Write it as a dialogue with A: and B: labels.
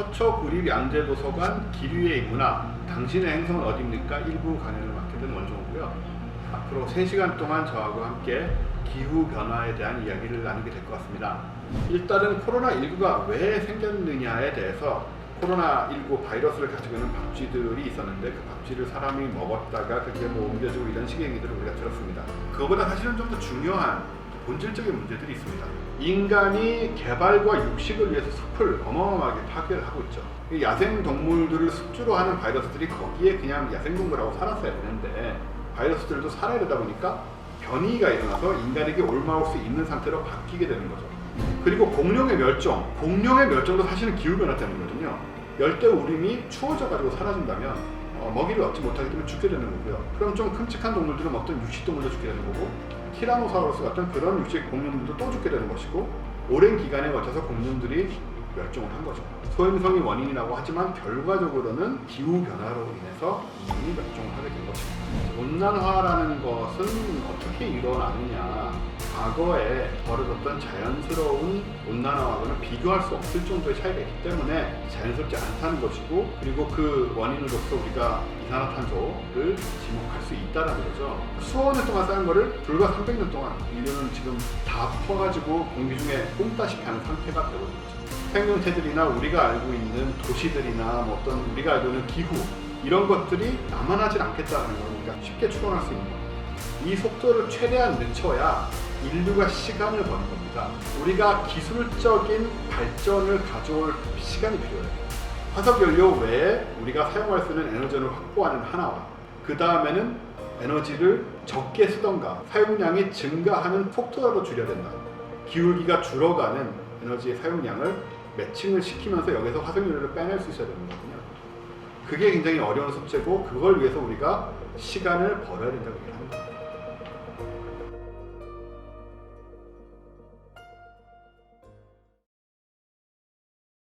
A: 서초 구립 양재도서관 기류의 문화 당신의 행성은 어디입니까? 일부 강연을 맡게 된 원종우고요. 앞으로 3시간 동안 저하고 함께 기후 변화에 대한 이야기를 나누게 될 것 같습니다. 일단은 코로나19가 왜 생겼느냐에 대해서 코로나19 바이러스를 가지고 있는 박쥐들이 있었는데 그 박쥐를 사람이 먹었다가 그게 뭐 옮겨지고 이런 식의 얘기들을 우리가 들었습니다. 그거보다 사실은 좀 더 중요한 본질적인 문제들이 있습니다. 인간이 개발과 육식을 위해서 숲을 어마어마하게 파괴를 하고 있죠. 이 야생 동물들을 숙주로 하는 바이러스들이 거기에 그냥 야생 동물하고 살았어야 되는데 바이러스들도 살아야 되다 보니까 변이가 일어나서 인간에게 올마올 수 있는 상태로 바뀌게 되는 거죠. 그리고 공룡의 멸종, 공룡의 멸종도 사실은 기후 변화 때문이거든요. 열대 우림이 추워져 가지고 사라진다면 어, 먹이를 얻지 못하기 때문에 죽게 되는 거고요. 그럼 좀 큼직한 동물들은 먹던 육식 동물도 죽게 되는 거고 티라노사우루스 같은 그런 육식 공룡들도 또 죽게 되는 것이고 오랜 기간에 걸쳐서 공룡들이 멸종을 한 거죠. 소행성이 원인이라고 하지만 결과적으로는 기후 변화로 인해서 이미 멸종을 하게 된 것입니다. 온난화라는 것은 어떻게 일어나느냐? 과거에 벌어졌던 자연스러운 온난화와는 비교할 수 없을 정도의 차이가 있기 때문에 자연스럽지 않다는 것이고 그리고 그 원인으로서 우리가 이산화탄소를 지목할 수 있다는 거죠. 수억 년 동안 쌓인 거를 불과 300년 동안 인류는 지금 다 퍼가지고 공기 중에 뿜다시피 하는 상태가 되고 있는 거죠. 생명체들이나 우리가 알고 있는 도시들이나 뭐 어떤 우리가 알고 있는 기후 이런 것들이 남아나질 않겠다는 걸 우리가 쉽게 추론할 수 있는 거예요. 이 속도를 최대한 늦춰야 인류가 시간을 버는 겁니다. 우리가 기술적인 발전을 가져올 시간이 필요해요. 화석 연료 외에 우리가 사용할 수 있는 에너지를 확보하는 하나와 그 다음에는 에너지를 적게 쓰던가 사용량이 증가하는 속도라도 줄여야 된다. 기울기가 줄어가는 에너지의 사용량을 매칭을 시키면서 여기서 화석 연료를 빼낼 수 있어야 되는 거거든요. 그게 굉장히 어려운 숙제고 그걸 위해서 우리가 시간을 벌어야 된다고 얘기합니다.